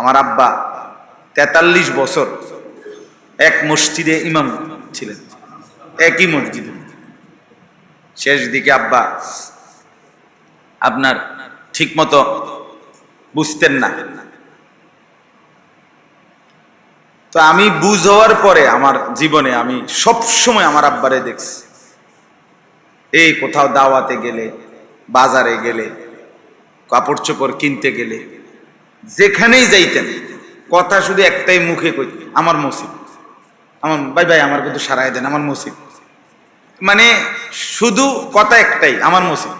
আমার আব্বা তেতাল্লিশ বছর এক মসজিদে ইমাম ছিলেন, একই মসজিদে। শেষ দিকে আব্বা আপনার ঠিকমতো বুঝতেন না। তো আমি বুঝ হওয়ার পরে আমার জীবনে আমি সব সময় আমার আব্বারে দেখছি। এই কোথাও দাওয়াতে গেলে, বাজারে গেলে, কাপড় চোপড় কিনতে গেলে যেখানেই যাইতেন, কথা শুধু একটাই মুখে কই, আমার মসিব, আমার, ভাই ভাই, আমার কিন্তু সারাই দেন, আমার মসিব। মানে শুধু কথা একটাই, আমার মসিব।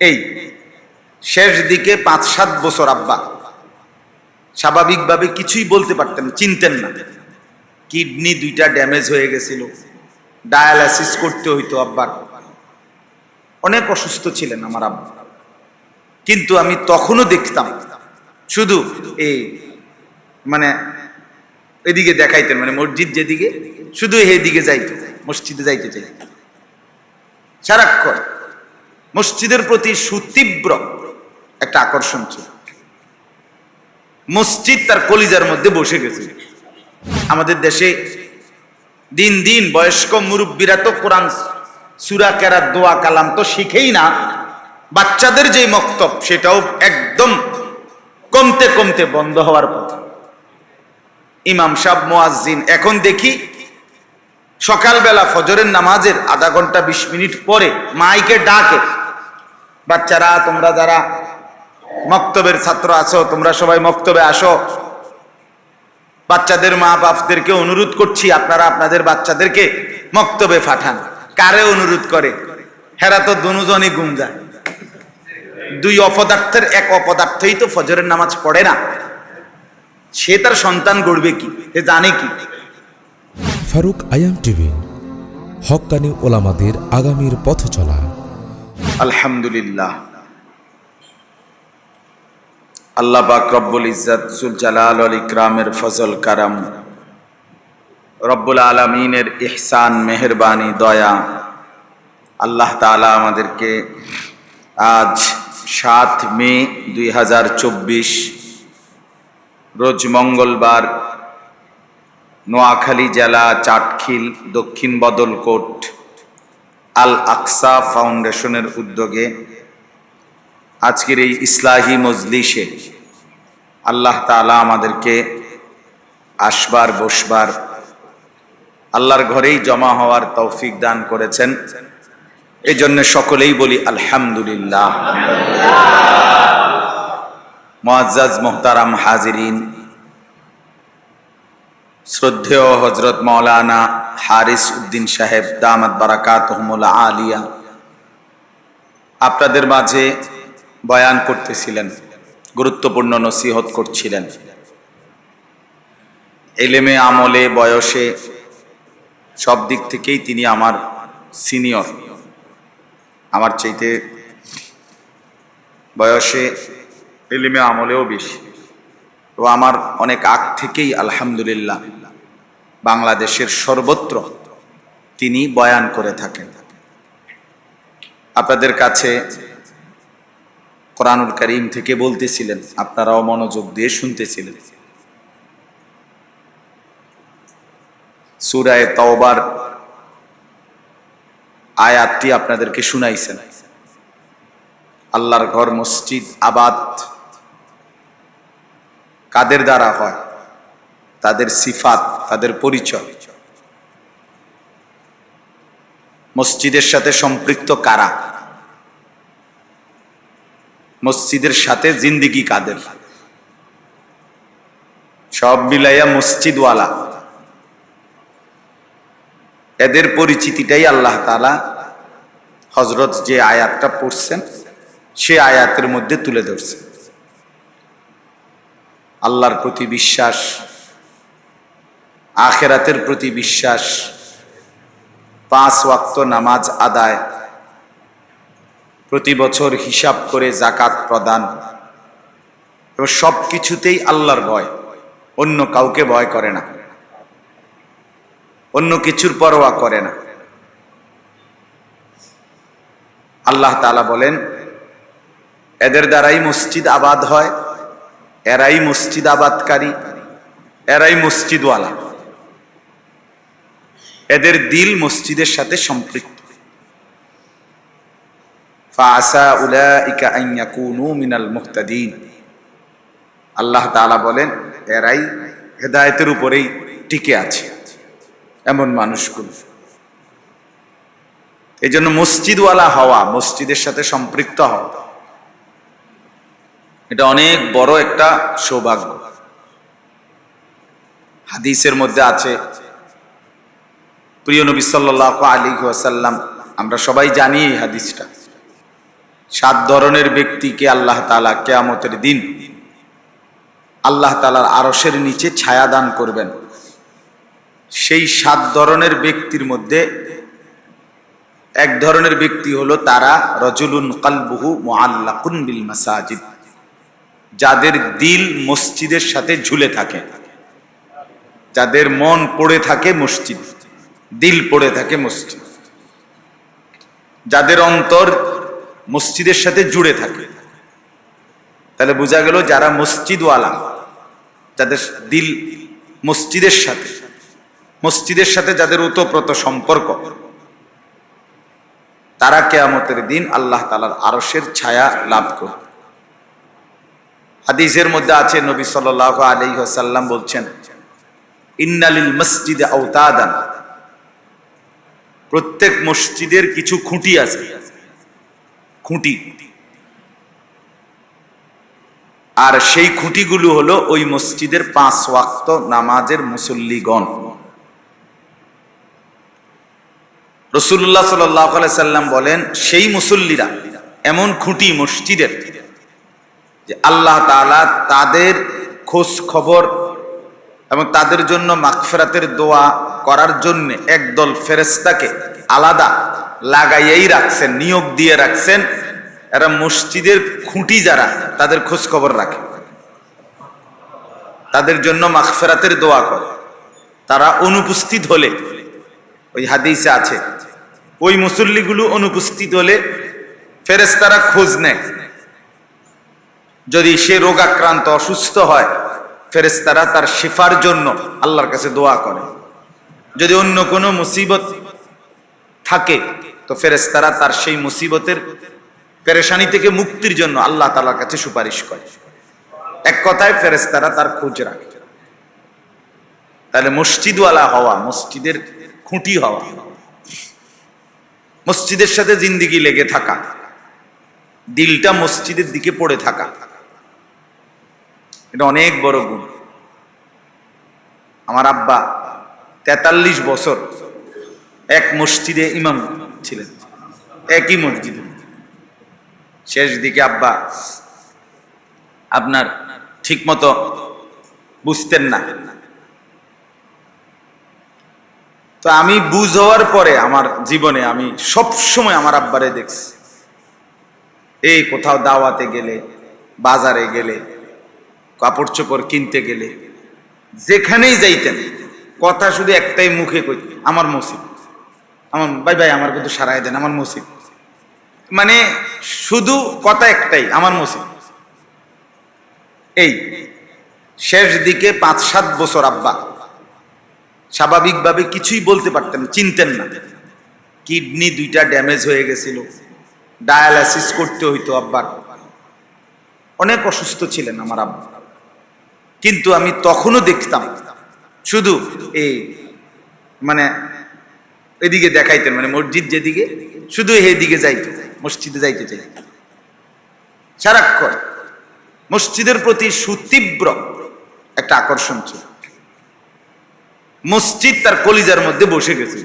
এই, শেষ দিকে পাঁচ সাত বছর আব্বা স্বাভাবিকভাবে কিছুই বলতে পারতেন চিনতেন না। কিডনি দুইটা ড্যামেজ হয়ে গেছিল ডায়ালাইসিস করতে হইতো আব্বার। অনেক অসুস্থ ছিলেন আমার আব্বা। কিন্তু আমি তখনও দেখতাম। শুধু এই মানে এদিকে দেখাইতেন মানে মসজিদ যেদিকে, শুধু এদিকে যাইতে, মসজিদে যাইতে চাই সারাক্ষণ মসজিদের প্রতি সুতীব্র একটা আকর্ষণ ছিল। মসজিদ তার কলিজার মধ্যে বসে গেছে। আমাদের দেশে দিন দিন বয়স্ক মুরব্বীরা তো কোরআন, সুরা কেরা দোয়া, কালাম তো শিখেই না। বাচ্চাদের যে মক্তব, সেটাও একদম কমতে কমতে বন্ধ হওয়ার পথে। ইমাম সাহ মোয়াজ্জিন, এখন দেখি সকালবেলা ফজরের নামাজের আধা ঘণ্টা বিশ মিনিট পরে মাইকে ডাকে, বাচ্চারা, তোমরা যারা মক্তবের ছাত্র আছো, তোমরা সবাই মক্তবে আসো। বাচ্চাদের মা বাপদেরকে অনুরোধ করছি, আপনারা আপনাদের বাচ্চাদেরকে মক্তবে পাঠান। কারে অনুরোধ করে? হেরা তো দুজনই গুম যায়। দুই অপদার্থের এক অপদার্থই তো ফজরের নামাজ পড়ে না। সে তার সন্তান গড়বে কি? সে জানে কি? ফারুক আয়াম টিভি হক্কানি ওলামাদের আগামীর পথ চলা। আলহামদুলিল্লাহ। আল্লাহ পাক রব্বুল ইজ্জাত জুল জালাল আল ইকরামের ফজল কারাম রব্বুল আলমিনের ইহসান মেহরবানি দয়া আল্লাহ তাআলা আমাদেরকে আজ সাত মে দুই হাজার চব্বিশ, রোজ মঙ্গলবার, নোয়াখালী জেলা চাটখিল দক্ষিণ বদলকোট আল আকসা ফাউন্ডেশনের উদ্যোগে আজকের এই ইসলাহি মজলিসে আল্লাহ তাআলা আমাদেরকে আসবার, বসবার, আল্লাহর ঘরেই জমা হওয়ার তৌফিক দান করেছেন। এই জন্য সকলেই বলি আলহামদুলিল্লাহ। মোয়াজ্জাজ মোহতারাম হাজিরিন, শ্রদ্ধেয় হজরত মৌলানা হারিস উদ্দিন সাহেব দামাত বারাকাত আলিয়া, আপনাদের মাঝে বয়ান করতেছিলেন, গুরুত্বপূর্ণ নসিহত করছিলেন। এলেমে আমলে বয়সে সব দিক থেকেই তিনি আমার সিনিয়র। আমার চাইতে বয়সে এলিমে আমলেও বেশি। তো আমার অনেক আগ থেকেই আলহামদুলিল্লাহ বাংলাদেশের সর্বত্র তিনি বয়ান করে থাকেন। আপনাদের কাছে কোরআনুল করিম থেকে বলতেছিলেন, আপনারাও মনোযোগ দিয়ে শুনতেছিলেন। সুরায় তওবার আয়াতটি আপনাদেরকে শুনাইছেন। আল্লাহর ঘর, মসজিদ, আবাদ কাদের দ্বারা হয়? তাদের সিফাত, তাদের পরিচয়। মসজিদের সাথে সম্পৃক্ত কারা? মসজিদের সাথে জিন্দিগি কাদের? সব মিলাইয়া মসজিদওয়ালা। এদের পরিচিতিটাই আল্লাহ তালা হজরত যে আয়াতটা পড়ছেন, সে আয়াতের মধ্যে তুলে ধরছে আল্লাহর প্রতি বিশ্বাস, আখেরাতের প্রতি বিশ্বাস, পাঁচ ওয়াক্ত নামাজ আদায়, প্রতি বছর হিসাব করে জাকাত প্রদান, এবং সব কিছুতেই আল্লাহর ভয়, অন্য কাউকে ভয় করে না। অন্য কিছুর পরোয়া করে না। আল্লাহ তালা বলেন, এদের দ্বারাই মসজিদ আবাদ হয়, এরাই মসজিদ আবাদকারী, এরাই মসজিদওয়ালা। এদের দিল মসজিদের সাথে সম্পৃক্ত। আল্লাহ তাআলা বলেন, এরাই হেদায়েতের উপরেই টিকে আছে। এমন মানুষগুলো। এই জন্য মসজিদওয়ালা হওয়া, মসজিদের সাথে সম্পৃক্ত হওয়া, এটা অনেক বড় একটা সৌভাগ্য। হাদিসের মধ্যে আছে, প্রিয় নবী সাল্লাহ আলী ওয়াসাল্লাম, আমরা সবাই জানি এই হাদিসটা। সাত ধরনের ব্যক্তিকে আল্লাহ তালা কেয়ামতের দিন, আল্লাহ তালার আরসের নিচে ছায়া দান করবেন। সেই সাত ধরনের ব্যক্তির মধ্যে এক ধরনের ব্যক্তি হলো তারা রজুলুন কালবুহু মোয়াল্লাকুন বিল মাসাজিদ, যাদের দিল মসজিদের সাথে ঝুলে থাকে, যাদের মন পড়ে থাকে মসজিদ, দিল পড়ে থাকে মসজিদ, যাদের অন্তর মসজিদের সাথে জুড়ে থাকে। তাহলে বোঝা গেল যারা মসজিদওয়ালা, যাদের দিল মসজিদের সাথে মসজিদের সাথে যাদের ওতপ্রোত সম্পর্ক, তারা কেয়ামতের দিন আল্লাহ তালার আরসের ছায়া লাভ করবে। হাদিসের মধ্যে আছে, নবী সাল আলী সাল্লাম বলছেন, ইন্নালিল মসজিদ আওতাদান। প্রত্যেক মসজিদের কিছু খুঁটি আছে। খুঁটি। আর সেই খুঁটিগুলো হলো ওই মসজিদের পাঁচ ওয়াক্ত নামাজের মুসল্লিগণ। রসুল্লাহ সাল্লাম বলেন, সেই মুসল্লিরা এমন খুঁটি মসজিদের যে আল্লাহ তাআলা তাদের খোঁজ খবর এবং তাদের জন্য মাগফিরাতের দোয়া করার জন্য একদল ফেরেস্তাকে আলাদা লাগাইয়াই রাখছেন, নিয়োগ দিয়ে রাখছেন। এরা মসজিদের খুঁটি যারা, তাদের খোঁজ খবর রাখে। তাদের জন্য মাগফিরাতের দোয়া করে। তারা অনুপস্থিত হলে ওই হাদিসে আছে, ওই মুসল্লিগুলো অনুপস্থিত হলে ফেরেস্তারা খোঁজ নেয়। যদি সে রোগাক্রান্ত, অসুস্থ হয় ফেরেস্তারা তার শিফার জন্য আল্লাহর কাছে দোয়া করে। যদি অন্য কোনো মুসিবত থাকে, তো ফেরেস্তারা তার সেই মুসিবতের পেরেশানি থেকে মুক্তির জন্য আল্লাহ তালার কাছে সুপারিশ করে। এক কথায় ফেরেস্তারা তার খোঁজ রাখে। তাহলে মসজিদওয়ালা হওয়া, মসজিদের খুঁটি হওয়া। মসজিদের সাথে জিন্দিগি লেগে থাকা। দিলটা মসজিদের দিকে পড়ে থাকা। এটা অনেক বড় গুণ। আমার আব্বা তেতাল্লিশ বছর এক মসজিদে ইমাম ছিলেন। একই মসজিদে। শেষ দিকে আব্বা আপনার ঠিক মতো বুঝতেন না। তো আমি বুঝ হওয়ার পরে আমার জীবনে আমি সব সময় আমার আব্বারে দেখছি। এই কোথাও দাওয়াতে গেলে, বাজারে গেলে কাপড় চোপড় কিনতে গেলে, যেখানেই যাইতেন, কথা শুধু একটাই মুখে কই, আমার মসিব, আমার, ভাই ভাই, আমার কিন্তু সারাই দেন, আমার মসিব। মানে শুধু কথা একটাই, আমার মসিব। এই, শেষ দিকে পাঁচ সাত বছর আব্বা স্বাভাবিকভাবে কিছুই বলতে পারতেন চিনতেন না। কিডনি দুইটা ড্যামেজ হয়ে গেছিল ডায়ালাইসিস করতে হইতো আব্বার। অনেক অসুস্থ ছিলেন আমার আব্বা। কিন্তু আমি তখনও দেখতাম, শুধু এই মানে এদিকে দেখাইতেন মানে মসজিদ যেদিকে, শুধু দিকে যাইতো, মসজিদে যাইতে চাই সারাক্ষণ মসজিদের প্রতি সুতীব্র একটা আকর্ষণ ছিল। মসজিদ তার কলিজার মধ্যে বসে গেছে।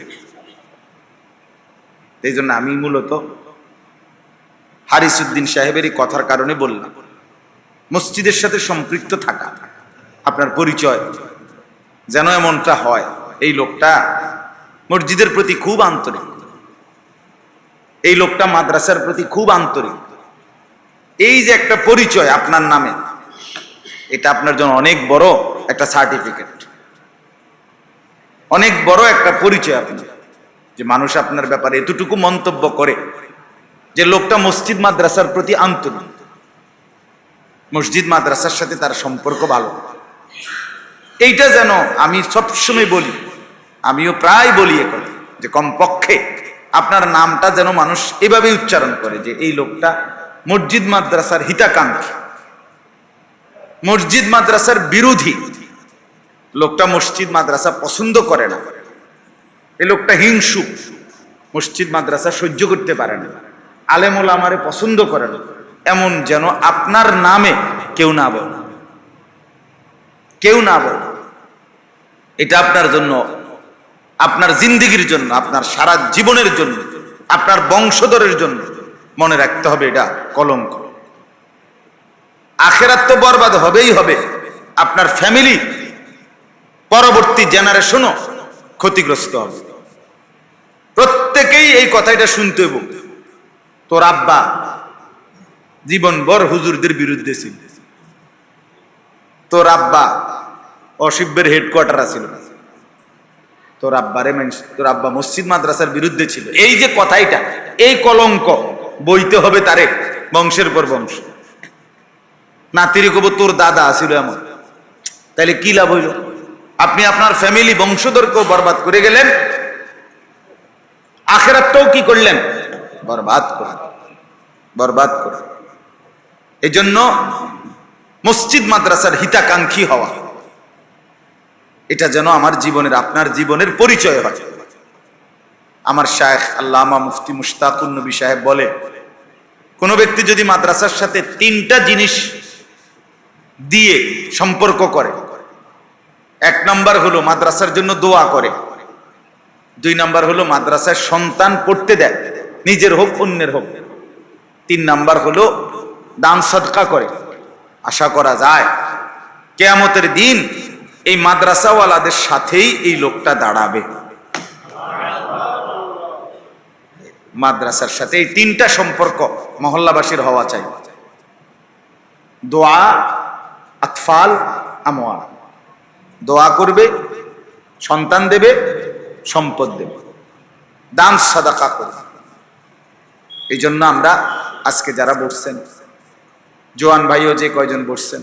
এই জন্য আমি মূলত হারিসুদ্দিন সাহেবের এই কথার কারণে বললাম, মসজিদের সাথে সম্পৃক্ত থাকা, আপনার পরিচয় যেন এমনটা হয়, এই লোকটা মসজিদের প্রতি খুব আন্তরিক। এই লোকটা মাদ্রাসার প্রতি খুব আন্তরিক। এই যে একটা পরিচয় আপনার নামে, এটা আপনার জন্য অনেক বড় একটা সার্টিফিকেট অনেক বড় একটা পরিচয় আপনার যে মানুষ আপনার ব্যাপারে এতটুকু মন্তব্য করে যে লোকটা মসজিদ মাদ্রাসার প্রতি আন্তরিক। মসজিদ মাদ্রাসার সাথে তার সম্পর্ক ভালো। এইটা যেন আমি সবসময় বলি, আমিও প্রায় বলি এ কথা, যে কমপক্ষে আপনার নামটা যেন মানুষ এভাবে উচ্চারণ করে যে এই লোকটা মসজিদ মাদ্রাসার হিতাকাঙ্ক্ষী। মসজিদ মাদ্রাসার বিরোধী। লোকটা মসজিদ, মাদ্রাসা পছন্দ করে না। এই লোকটা হিংসুক মসজিদ, মাদ্রাসা সহ্য করতে পারে না। আলেমুল আমারে পছন্দ করে না। এমন যেন আপনার নামে কেউ না বলে। কেউ না বলে। এটা আপনার জন্য, আপনার জিন্দিগির জন্য, আপনার সারা জীবনের জন্য, আপনার বংশধরের জন্য মনে রাখতে হবে এটা কলঙ্ক। আখেরাত তো বরবাদ হবেই হবে। আপনার ফ্যামিলি পরবর্তী জেনারেশনও ক্ষতিগ্রস্ত হবে। প্রত্যেকেই এই কথাটা শুনতে হইব তোর আব্বা জীবন বর হুজুরদের বিরুদ্ধে ছিল। তোর আব্বা অশিব্যের হেডকোয়ার্টার আছিল তোর আব্বারে মেনস- তোর আব্বা মসজিদ মাদ্রাসার বিরুদ্ধে ছিল। এই যে কথাইটা, এই কলঙ্ক বইতে হবে তারে বংশের পর বংশ। নাতিরি কব তোর দাদা আছিল এমন। তাহলে কি লাভ হইল? আপনি আপনার ফ্যামিলি বংশধরকেও বরবাদ করে গেলেন। আখেরাতটাও কি করলেন? বরবাদ করে। বরবাদ করে। এই জন্য মসজিদ মাদ্রাসার হিতাকাঙ্ক্ষী হওয়া। এটা যেন আমার জীবনের, আপনার জীবনের পরিচয় হয়। আমার শায়েখ আল্লামা মুফতি মুশতাকুন নবী সাহেব বলে, কোনো ব্যক্তি যদি মাদ্রাসার সাথে তিনটা জিনিস দিয়ে সম্পর্ক করে এক নাম্বার হলো মাদ্রাসার জন্য দোয়া করে। দুই নাম্বার হলো মাদ্রাসায় সন্তান পড়তে দেয়, নিজের হোক, অন্যের হোক। তিন নাম্বার হলো দান সদকা করে। আশা করা যায়, কেয়ামতের দিন এই মাদ্রাসাওয়ালাদের সাথেই এই লোকটা দাঁড়াবে। মাদ্রাসার সাথে এই তিনটা সম্পর্ক মহল্লাবাসীর হওয়া চাই। দোয়া, আতফাল আমোয়া দোয়া করবে, সন্তান দেবে, সম্পদ দেবে। দান, সাদাকা করবে। এই জন্য আমরা আজকে যারা বসছেন, জোয়ান ভাইও যে কয়জন বসছেন,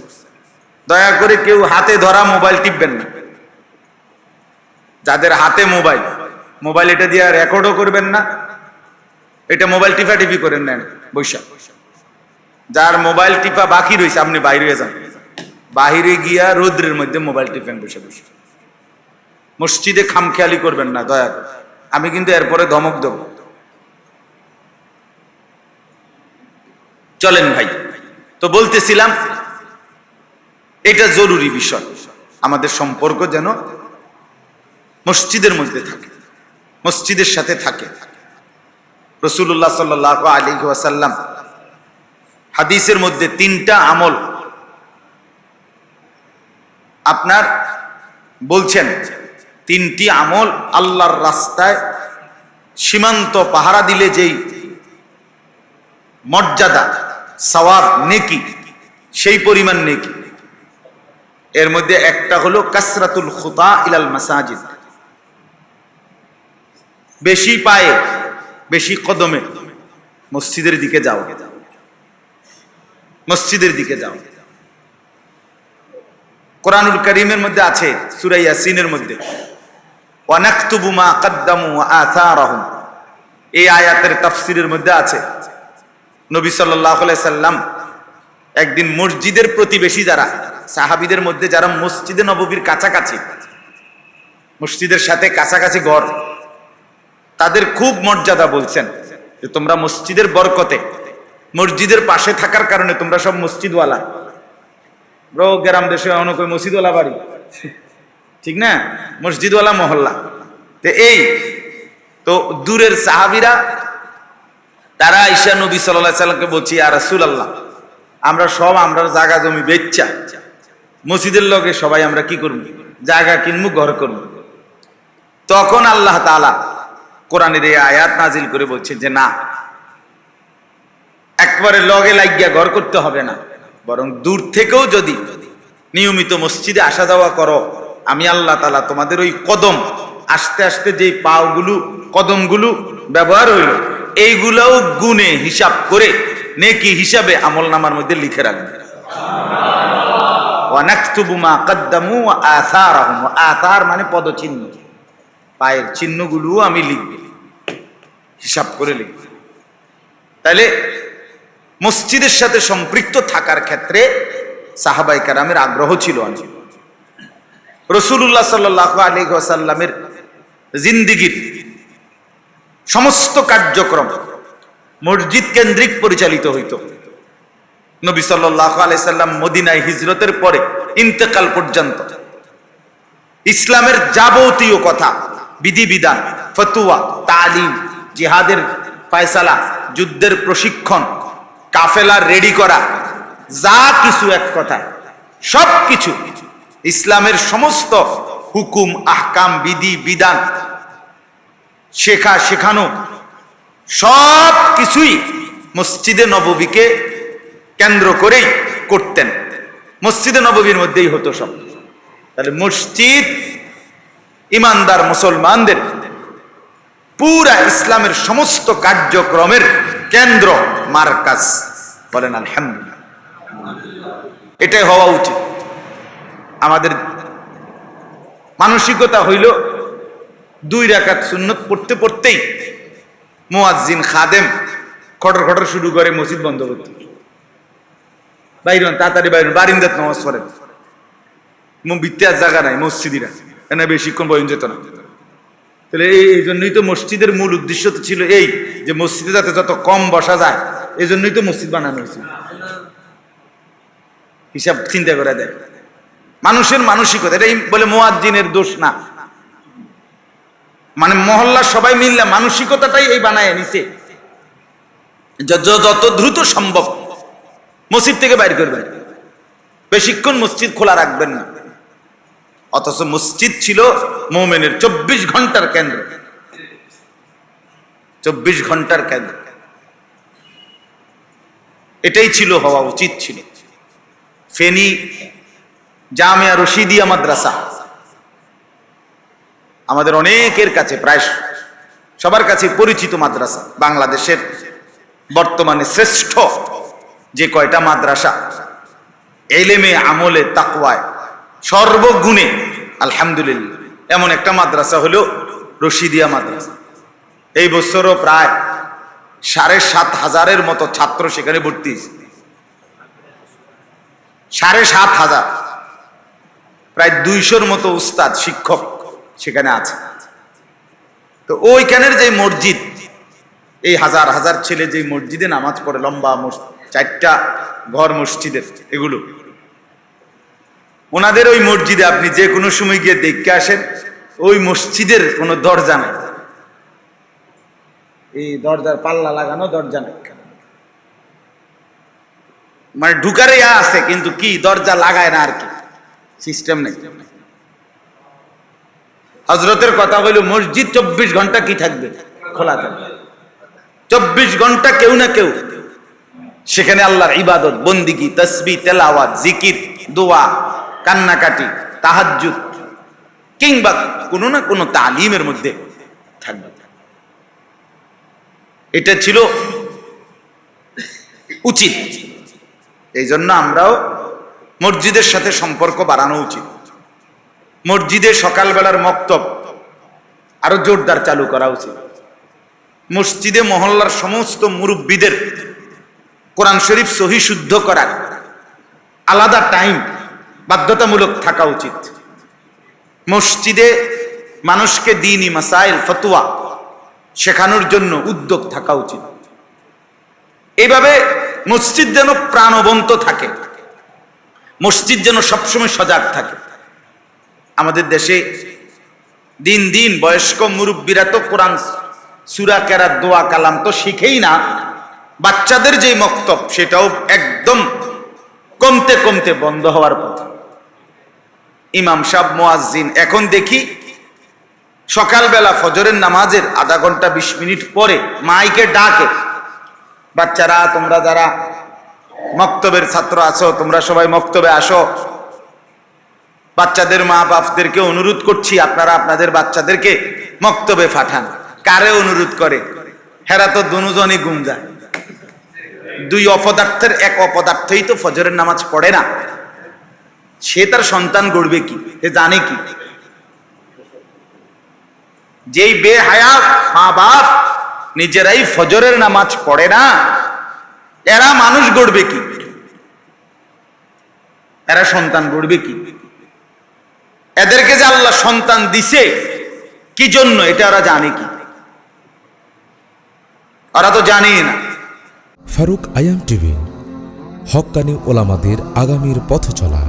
দয়া করে কেউ হাতে ধরা মোবাইল টিপবেন না। যাদের হাতে মোবাইল মোবাইল এটা দিয়ে রেকর্ডও করবেন না, এটা মোবাইল টিপা টিপি করেন নেন বৈশাখ যার মোবাইল টিপা বাকি রয়েছে আপনি বাইরে যান। বাহিরে গিয়া রৌদ্রের মধ্যে মোবাইল টিপেন বসে বসে। মসজিদে খামখেয়ালি করবেন না, দয়া করে। আমি কিন্তু এরপরে ধমক দেব। চলেন ভাই, তো বলতেছিলাম, এটা জরুরি বিষয়, আমাদের সম্পর্ক যেন মসজিদের মধ্যে থাকে, মসজিদের সাথে থাকে। রসুল্লাহ সাল্লাহ আলী ওয়াসাল্লাম হাদিসের মধ্যে তিনটা আমল আপনার বলছেন, তিনটি আমল আল্লাহর রাস্তায় সীমান্ত পাহারা দিলে যেই মর্যাদা, সওয়াব নেকি, সেই পরিমাণ নেকি। এর মধ্যে একটা হলো কাসরাতুল খুতা ইলাল মাসাজিদ। বেশি পায়ে, বেশি কদমে মসজিদের দিকে যাও। মসজিদের দিকে যাও। কোরআনুল করিমের মধ্যে আছে সুরাই ইয়াসিনের মধ্যে। ওয়ানাকতুবু মা কদ্দামু ওয়া আথারাহুম এই আয়াতের তাফসিরের মধ্যে আছে। নবী আলাইহি সাল্লাম একদিন মসজিদের প্রতিবেশী যারা, সাহাবীদের মধ্যে যারা মসজিদে নববীর কাছাকাছি, মসজিদের সাথে কাছাকাছি ঘর, তাদের খুব মর্যাদা বলছেন যে তোমরা মসজিদের বরকতে, মসজিদের পাশে থাকার কারণে তোমরা সব মসজিদওয়ালা। ব্রো, গ্রাম দেশে অনেক মসজিদওয়ালা বাড়ি? ঠিক না? মসজিদওয়ালা মহল্লা। তো এই, তো দূরের সাহাবিরা, তারা ঈশা নবী সাল্লামকে বলছি আর রাসুল আল্লাহ আমরা সব আমরা জায়গা জমি বেচ্চা। মসজিদের লগে সবাই আমরা কি করব? জায়গা কিনবো, ঘর করব। তখন আল্লাহ তাআলা কোরআনের এই আয়াত নাজিল করে বলছে যে, না, একবারে লগে লাগিয়া ঘর করতে হবে না। বরং দূর থেকেও যদি নিয়মিত মসজিদে আসা যাওয়া করো, আমি আল্লাহ তালা তোমাদের ওই কদম, আস্তে আস্তে যে পাওগুলো কদমগুলো ব্যবহার হইল, এইগুলাও গুণে হিসাব করে নেকি হিসাবে আমল নামার মধ্যে লিখে রাখবে। মানে পদচিহ্ন। পায়ের চিহ্নগুলোও আমি লিখব, হিসাব করে লিখব। তাহলে মসজিদের সাথে সম্পৃক্ত থাকার ক্ষেত্রে সাহাবাই কারামের আগ্রহ ছিল রসুল্লাহ সাল্লাহ আলী জিন্দিগির সমস্ত কার্যক্রম মসজিদ কেন্দ্রিক পরিচালিত হইত। নবী সাল্লাহ আলাইসাল্লাম মদিনায় হিজরতের পরে ইন্তেকাল পর্যন্ত। ইসলামের যাবতীয় কথা, বিধিবিধান, ফতুয়া, তালিম, জিহাদের ফয়সালা, যুদ্ধের প্রশিক্ষণ কাফেলা রেডি করা, যা কিছু এক কথা সব কিছু। ইসলামের সমস্ত হুকুম, আহকাম, বিধি, বিধান, শেখা, শেখানো, সব কিছুই মসজিদে নববীকে কেন্দ্র করেই করতেন। মসজিদে নববীর মধ্যেই হতো সব। তাহলে মসজিদ ইমানদার মুসলমানদের, পুরা ইসলামের সমস্ত কার্যক্রমের কেন্দ্র, মার্কাজ। বলেন, আলহামদুলিল্লাহ। এটাই হওয়া উচিত। আমাদের মানসিকতা হইল দুই রাকাত সুন্নত পড়তে পড়তেই মুয়াজ্জিন খাদেম খটর খটর শুরু করে মসজিদ বন্ধ করতে। বাইরন, তাড়াতাড়ি বাইরন, বারিন্দাত নামাজ পড়েন। বিত্যার জায়গা নাই, মসজিদিরা। এনে বেশিক্ষণ বয়ন যেত না। তাহলে এই জন্যই তো মসজিদের মূল উদ্দেশ্য তো ছিল এই, যে মসজিদে যাতে যত কম বসা যায়, এই জন্যই তো মসজিদ বানানো হয়েছিল হিসাব চিন্তা করে দেয় মানুষের মানসিকতা এটাই বলে মোয়াজ্জিনের দোষ না। মানে মহল্লা সবাই মিললে মানসিকতাটাই এই বানায় নিছে। যত দ্রুত সম্ভব মসজিদ থেকে বাইর করবেন। বেশিক্ষণ মসজিদ খোলা রাখবেন না। অথচ মসজিদ ছিল মোমেনের চব্বিশ ঘণ্টার কেন্দ্র। চব্বিশ ঘণ্টার কেন্দ্র। এটাই ছিল, হওয়া উচিত ছিল। ফেনী, জামিয়া রশিদিয়া মাদ্রাসা। আমাদের অনেকের কাছে প্রায় সবার কাছে পরিচিত মাদ্রাসা, বাংলাদেশের বর্তমানে শ্রেষ্ঠ যে কয়টা মাদ্রাসা, এলেমে আমলে তাকওয়ায়। সর্বগুণে, আলহামদুলিল্লাহ। এমন একটা মাদ্রাসা হলো রশিদিয়া মাদ্রাসা। এই বছরও প্রায় সাড়ে সাত হাজারের মতো ছাত্র সেখানে ভর্তি সাড়ে সাত হাজার, প্রায় দুইশোর মতো উস্তাদ, শিক্ষক সেখানে আছে। তো ওইখানের যে মসজিদ, এই হাজার হাজার ছেলে যে মসজিদে নামাজ পড়ে, লম্বা চারটা ঘর মসজিদের, এগুলো। ওনাদের ওই মসজিদে আপনি যে কোনো সময় গিয়ে দেখতে আসেন ওই মসজিদের কোনো দরজা নাই। এই দরজার পাল্লা লাগানো দরজা নেই মানে ঢুকারে ইয়া আছে কিন্তু কি দরজা লাগায় না আর কি? সিস্টেম নেই। হজরতের কথা হইল মসজিদ চব্বিশ ঘণ্টা কি থাকবে? খোলা থাকবে। চব্বিশ ঘণ্টা কেউ না কেউ। সেখানে আল্লাহর ইবাদত বন্দিগি তসবি তেলাওয়াত জিকির দোয়া। কান্নাকাটি, তাহাজ্জুদ, কিংবা কোনো না কোনো তালিমের মধ্যে থাকবে। এটা ছিল উচিত। এই জন্য আমরাও মসজিদের সাথে সম্পর্ক বাড়ানো উচিত। মসজিদে সকালবেলার মক্তব আরও জোরদার চালু করা উচিত। মসজিদে মহল্লার সমস্ত মুরব্বীদের কোরআন শরীফ সহি শুদ্ধ করার আলাদা টাইম বাধ্যতামূলক থাকা উচিত। মসজিদে মানুষকে দিনই মাসাইল, ফতুয়া শেখানোর জন্য উদ্যোগ থাকা উচিত। এইভাবে মসজিদ যেন প্রাণবন্ত থাকে, মসজিদ যেন সবসময় সজাগ থাকে। আমাদের দেশে দিন দিন বয়স্ক মুরব্বীরা তো কোরআন, সুরা কেরাত, দোয়া, কালাম তো শিখেই না। বাচ্চাদের যে মক্তব, সেটাও একদম কমতে কমতে বন্ধ হওয়ার পথে। ইমাম সাহ মোয়াজ্জিন। এখন দেখি, সকালবেলা ফজরের নামাজের আধা ঘণ্টা বিশ মিনিট পরে মাইকে ডাকে, বাচ্চারা, তোমরা যারা মক্তবের ছাত্র আছো, তোমরা সবাই মক্তবে আসো। বাচ্চাদের মা বাপদেরকে অনুরোধ করছি, আপনারা আপনাদের বাচ্চাদেরকে মক্তবে পাঠান। কারে অনুরোধ করে? হেরা তো দুজনই গুম যায়। দুই অপদার্থের, এক অপদার্থই তো ফজরের নামাজ পড়ে না। সে তার সন্তান গড়বে কি? সে জানে কি? যেই বেহায়া মা বাপ নিজেরাই ফজরের নামাজ পড়ে না, এরা মানুষ গড়বে কি? এরা সন্তান গড়বে কি? এদেরকে যে আল্লাহ সন্তান দিছে, কি জন্য? এটা ওরা জানে কি? ওরা তো জানেই না। ফারুক আয়াম টিভি হক্কানি ওলামাদের আগামীর পথ চলা